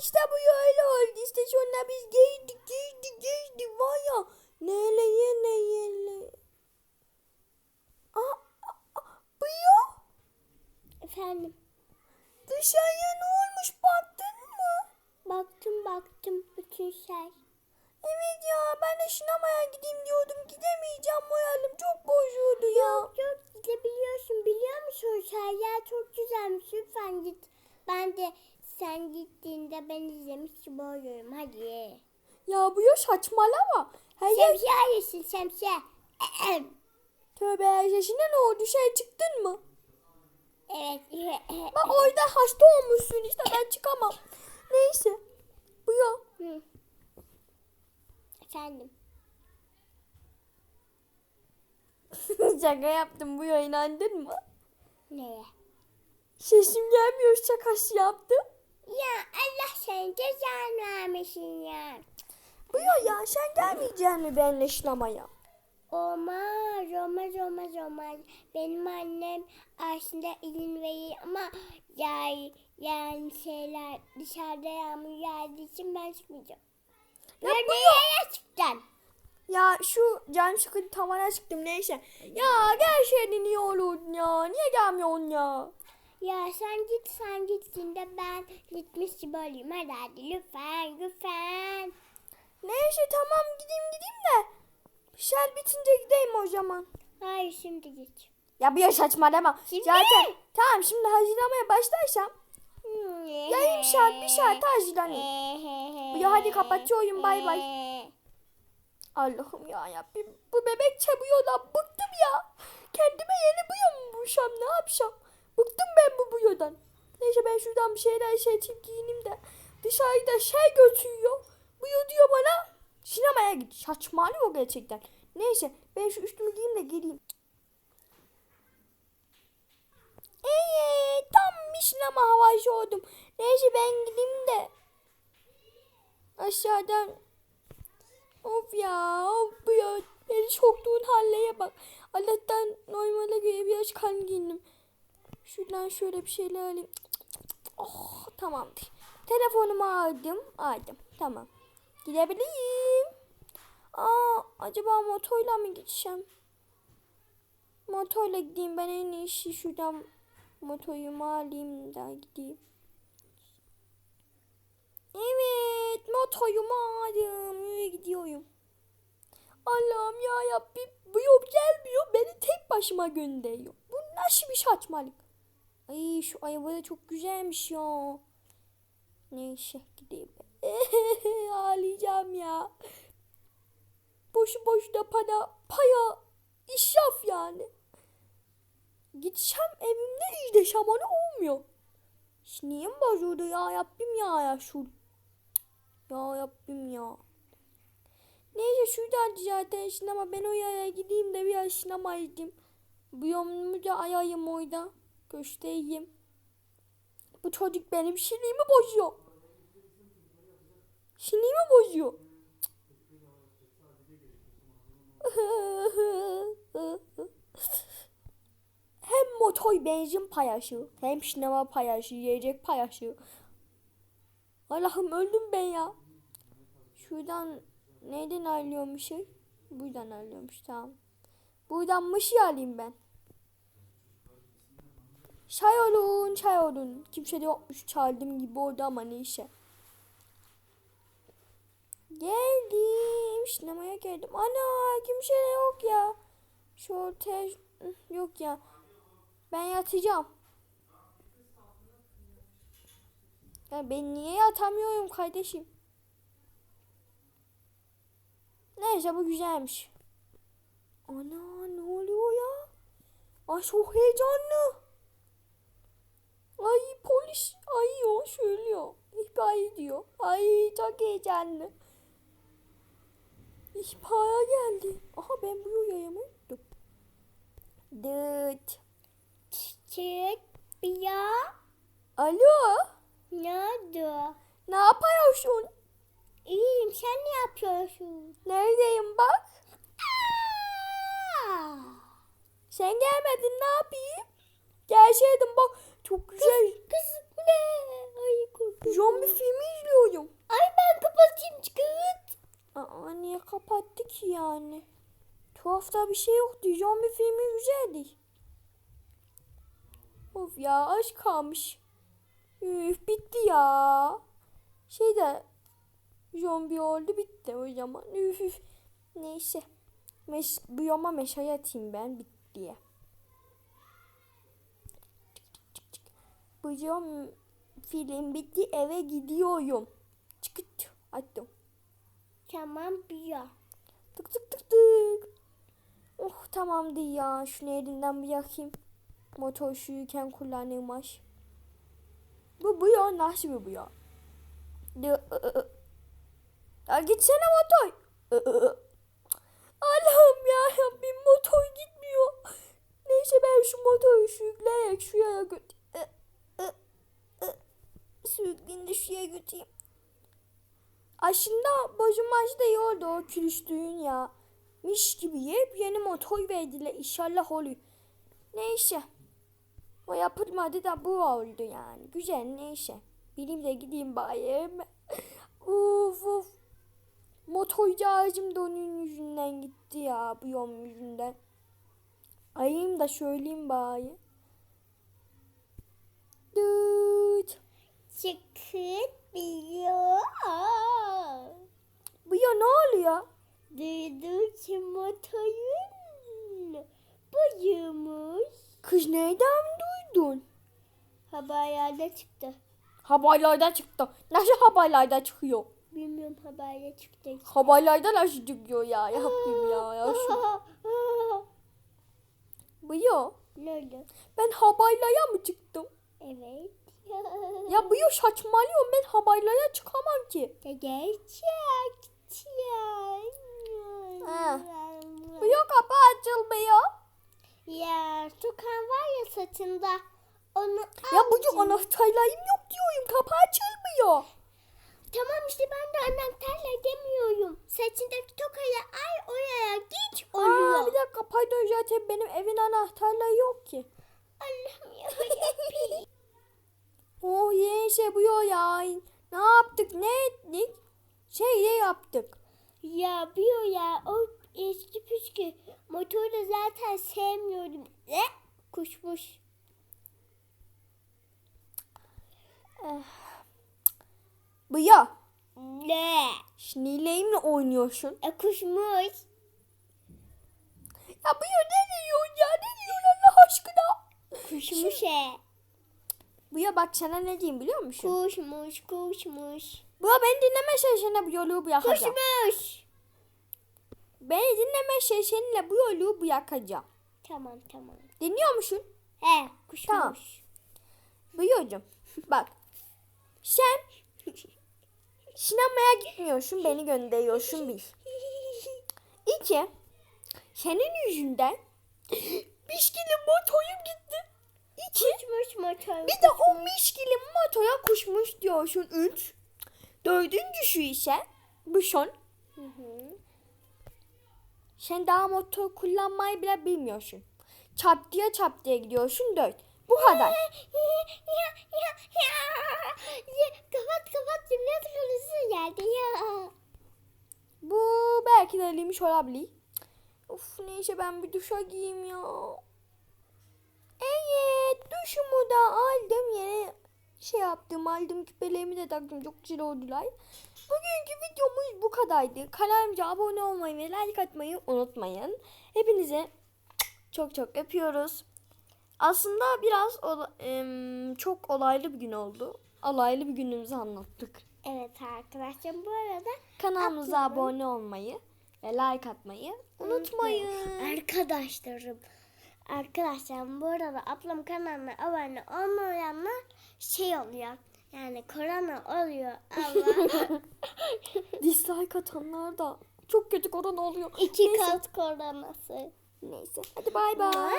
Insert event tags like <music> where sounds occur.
işte bu öyle oldu. İşte sonra biz giydik giydik giydik var ya. Neyle neyle. Aa, bu ya. Efendim. Dışarıya ne olmuş baktın mı? Baktım baktım bütün şey. Evet ya ben de sinemaya gideyim diyordum. Gidemeyeceğim moralim çok bozuldu ya. Yok gidebiliyorsun biliyor musun? Şeyler çok güzelmiş lütfen git. Ben de sen gittiğinde ben izlemiş gibi oluyorum hadi. Ya bu ya saçmalama. Hayır. Şemsiye arıyorsun şemsiye. Ahem. Tövbe yaşına ne oldu? Şey çıktın mı? evet. <laughs> Bak orada hasta olmuşsun işte ben çıkamam. Neyse. Bu ya. Hı. Efendim. <laughs> Şaka yaptım bu ya inandın mı? Neye? Sesim gelmiyor şakası yaptım. Ya Allah sen cezanı vermesin ya. Bu ya sen gelmeyeceksin mi benimle sinemaya? Olmaz, olmaz, olmaz, olmaz. Benim annem aslında izin verir ama yani, yani şeyler dışarıda yağmur yağdığı için ben çıkmayacağım. Ya Ya bu nereye çıktın? Ya şu canım sıkıntı tavana çıktım neyse. Ya gelseydin iyi olurdun ya. Niye gelmiyorsun ya? Ya sen git sen gittiğinde ben gitmiş gibi olayım. Hadi lütfen lütfen. Neyse tamam gideyim gideyim de. Şer bitince gideyim o zaman. Hayır şimdi git. Ya bir ya saçmalama. Şimdi? Zaten tamam şimdi hazırlamaya başlarsam. Yayım saat bir saat hazırlanayım. Ya hadi kapatıyorum, bay bay. Allah'ım ya Rabbim bu bebek çabuyordan bıktım ya. Kendime yeni buyo mu bulsam ne yapsam? Bıktım ben bu buyodan. Neyse ben şuradan bir şeyler seçip giyineyim de. Dışarıda şey götürüyor. Buyo diyor bana sinemaya git. Saçmalıyor gerçekten. Neyse ben şu üstümü giyeyim de geleyim. Evet tam bir sinema havası oldum. Neyse ben gideyim de. Aşağıdan Of ya of bu. Beni soktuğun halleye bak. Allah'tan normale göre biraz kan giyindim. Şuradan şöyle bir şeyler alayım. Oh tamamdır. Telefonumu aldım. Aldım. Tamam. Gidebileyim. Aa acaba motorla mı gideceğim? Motorla gideyim. Ben en iyisi şuradan motorumu alayım da gideyim. Evet, motorumu aldım. Yürü gidiyorum. Allah'ım ya Rabbim. Bu yol gelmiyor. Beni tek başıma gönderiyor. Bu nasıl bir saçmalık? Ay şu araba da çok güzelmiş ya. Neyse gideyim. <laughs> Ağlayacağım ya. Boşu boşuna para, paya, israf yani. Gideceğim evimde izlesem onu olmuyor. Sinirim bozuldu ya Rabbim ya ya şu. Ya Rabbim ya. Neyse şuradan zaten sinema ben o yere gideyim de biraz sinema izleyeyim. Bu yomumu da ayayım orada. Göstereyim. Bu çocuk benim sinirimi bozuyor. Sinirimi bozuyor. <laughs> hem motor benzin paylaşı, hem sinema paylaşı, yiyecek paylaşı. Allah'ım öldüm ben ya. Şuradan neyden ayrılıyormuş şey? Buradan ayrılıyormuş tamam. Buradan mışı alayım ben. Çay olun, çay olun. Kimse de yokmuş çaldığım gibi oldu ama neyse. Geldim. Sinemaya geldim. Ana kimse de yok ya. Şu ortaya yok ya. Ben yatacağım. Ya ben niye yatamıyorum kardeşim? Neyse bu güzelmiş. Ana ne oluyor ya? Ay çok heyecanlı. Polis ay o söylüyor. İhbar ediyor. Ay çok heyecanlı. İhbara geldi. Aha ben bu yaya mı unuttum? Dıt. Bir ya. Alo. Ne oldu? Ne yapıyorsun? İyiyim sen ne yapıyorsun? Neredeyim bak. Aa! Sen gelmedin ne yapayım? Gelseydim bak çok güzel. Kız bu be. Ay korkuyorum. Zombi filmi izliyorum. Ay ben kapatayım çıkart. Aa, niye kapattı ki yani? Tuhafta bir şey yoktu. Zombi filmi güzeldi. Of ya aç kalmış. Üf bitti ya. Şey de zombi oldu bitti o zaman. Üf üf. Neyse. Meş, bu yoma meşale atayım ben bitti diye. Bu zom film bitti eve gidiyorum. Çıkıt attım. Tamam bir Tık tık tık tık. Oh tamamdı ya. Şunu elinden bir yakayım. Motor şuyken kullanılmaz. Bu bu ya nasıl bir bu ya? Ya gitsene motor. Allah'ım ya Rabbim motor gitmiyor. Neyse ben şu motoru sürükleyerek şuraya götür. I, ı, ı. Sürükleyeyim de şuraya götüreyim. Aslında bozulmaz da iyi oldu o külüstüğün ya. Miş gibi yepyeni motor verdiler inşallah olur. Neyse. O yapılmadı da bu oldu yani. Güzel neyse. Benim de gideyim bari. of <laughs> of. Motorcu ağacım da onun yüzünden gitti ya. Bu yol yüzünden. Ayayım da söyleyeyim bari. Düt. Bir Bu ya ne oluyor? Duydum ki motorun buymuş. Kız nereden duydun? Haberlerde çıktı. Haberlerde çıktı. Nasıl haberlerde çıkıyor? Bilmiyorum haberde çıktı. Haberlerde nasıl çıkıyor ya? Ya Rabbim ya. ya şu. <laughs> Bu ya. ne oldu? Ben haberlere mı çıktım? Ya bu ya saçmalıyorum. Ben haberlere çıkamam ki. Gerçek. Ha. Bu ya kapı açılmıyor. Ya Tukan var ya saçında. Onu Ya bu ya anahtarlarım yok diyorum. Kapı açılmıyor. Tamam işte ben de anahtarla demiyorum. Saçındaki tokayı al oraya git oluyor. Aa, bir dakika pardon zaten benim evin anahtarları yok ki. Allah'ım ya. <laughs> Oh ye şey bu ya ya. Ne yaptık ne ettik? Şey de yaptık. ya bir ya o eski püskü motoru da zaten sevmiyorum. Ne? Kuşmuş. Bu ya. Ne? Şinileyimle oynuyorsun. E kuşmuş. Ya bu ya ne diyorsun ya? Ne diyorsun Allah aşkına? Kuşmuş e. Ya bak sana ne diyeyim biliyor musun? Kuşmuş kuşmuş. Bu ya beni dinleme sesine bu yolu bu yakacağım. Kuşmuş. Beni dinleme sesinle bu yolu bu yakacağım. Tamam tamam. Dinliyor musun? He kuşmuş. Tamam. Buyurcum. Bak. Sen sinemaya gitmiyorsun. Beni gönderiyorsun bir. İki. Senin yüzünden <laughs> mişkili motorum gitti. İki. Kuşmuş motor. Bir de o mişkili motora kuşmuş diyorsun. Üç. Dördüncüsü ise bu son. Hı hı. Sen daha motor kullanmayı bile bilmiyorsun. Çap diye çap diye gidiyorsun. Dört. Bu kadar. <laughs> kapat kapat cümle tıkanısı geldi ya. Bu belki de eliymiş olabilir. Of neyse ben bir duşa giyeyim ya. Evet duşumu da aldım yine şey yaptım aldım küpelerimi de taktım çok güzel oldular. Bugünkü videomuz bu kadardı. Kanalımıza abone olmayı ve like atmayı unutmayın. Hepinize çok çok öpüyoruz. Aslında biraz ola- em, çok olaylı bir gün oldu. Olaylı bir günümüzü anlattık. Evet arkadaşlar bu arada Kanalımıza Atlayalım. abone olmayı ve like atmayı unutmayın. Arkadaşlarım. Arkadaşlar bu arada ablam kanalına abone olmayanlar şey oluyor. Yani korona oluyor ama <laughs> Dislike atanlar da çok kötü korona oluyor. iki Neyse. kat koronası. Neyse. Hadi bay bay.